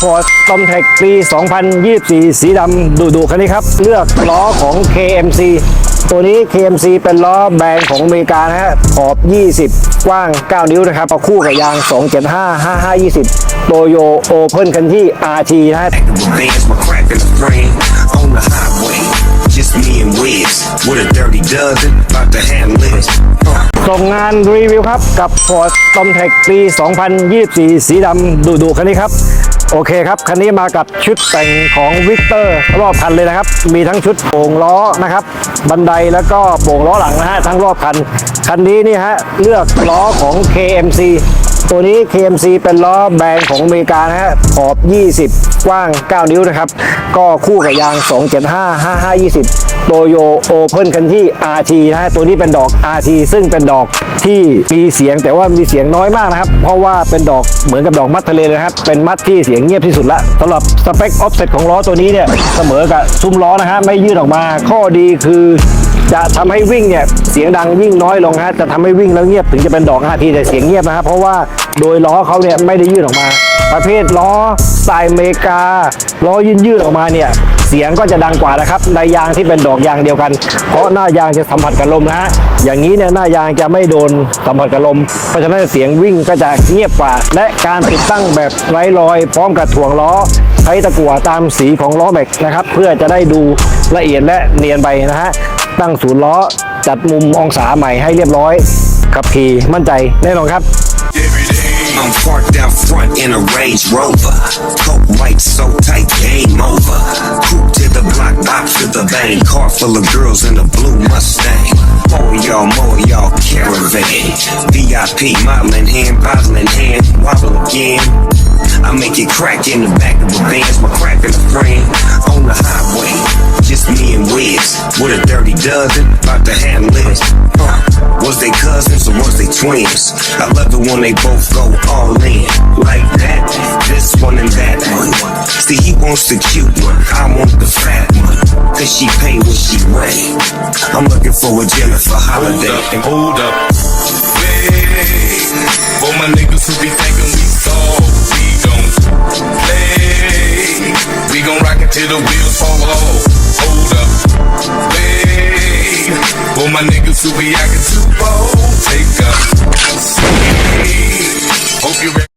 Ford t o m t e c ปี 2024 สีดำดุดุคันนี้ครับ เลือกล้อของ KMC ตัวนี้ KMC เป็นล้อแบรนด์ของอเมริกานะฮะ ขอบ 20 กว้าง 9 นิ้วนะครับเอาคู่กับยาง 275 5520 โตโยโอเพ่นคันที่ RT นะฮะ Just me and Wiz with a dirty dozen, about to have lids. ส่งงานรีวิวครับกับ Ford t o m t e c ปี 2024 สีดำดุดุคันนี้ครับ โอเคครับคันนี้มากับชุดแต่งของวิกเตอร์รอบคันเลยนะครับ มีทั้งชุดโป่งล้อนะครับ บันไดแล้วก็โป่งล้อหลังนะฮะทั้งรอบคัน คันนี้นี่ฮะเลือกล้อของ KMC ตัวนี้ KMC เป็นล้อแบรนด์ของอเมริกานะฮะขอบ 20 กว้าง 9 นิ้วนะครับ ก็คู่กับยาง 275 5520 โตโยโอเพ่นคันที่ RT นะฮะตัวนี้เป็นดอก RT ซึ่งเป็นดอกที่มีเสียงแต่ว่ามีเสียงน้อยมากนะครับ เพราะว่าเป็นดอกเหมือนกับดอกมัดทะเลเลยนะครับ เป็นมัดที่เสียงเงียบที่สุดละสำหรับสเปคออฟเซ็ตของล้อตัวนี้เนี่ยเสมอกับซุ้มล้อนะฮะไม่ยืดออกมา ข้อดีคือ จะทำให้วิ่งเนี่ยเสียงดังวิ่งน้อยลงฮะจะทำให้วิ่งแล้วเงียบถึงจะเป็นดอก RT แต่เสียงเงียบนะครับเพราะว่าโดยล้อเขาเนี่ยไม่ได้ยืดออกมา ประเภทล้อสไตล์เมกาล้อยืดยืดออกมาเนี่ยเสียงก็จะดังกว่านะครับในยางที่เป็นดอกยางเดียวกัน เพราะหน้ายางจะสัมผัสกับลมนะฮะอย่างนี้เนี่ยหน้ายางจะไม่โดนสัมผัสกับลม เพราะฉะนั้นเสียงวิ่งก็จะเงียบกว่า และการติดตั้งแบบไร้รอย พร้อมกับถ่วงล้อใช้ตะกั่วตามสีของล้อแม็กนะครับเพื่อจะได้ดูละเอียดและเนียนไปนะฮะ ตั้งศูนย์ล้อ จัดมุมองศาใหม่ให้เรียบร้อย ขับขี่มั่นใจแน่นอนครับ I'm parked out front in a Range Rover. Coke white so tight, game over. Coupe to the block, box to the bank. Car full of girls in a blue Mustang. More y'all, more y'all caravan. VIP, modeling hand, bottling hand, wobble again. I make it crack in the back dozen, about to have lids. Uh, was they cousins or was they twins? I love it when they both go all in like that. This one and that one. See, he wants the cute one, I want the fat one. Cause she pay what she weigh. I'm looking for a Jennifer Hold Holiday. up and hold up. Wait, for my niggas who be thinking we soft, we gon' play. We gon' rock it till the wheels fall off. Hold up. Wait, for my niggas who be acting too bold, take up. Hope you.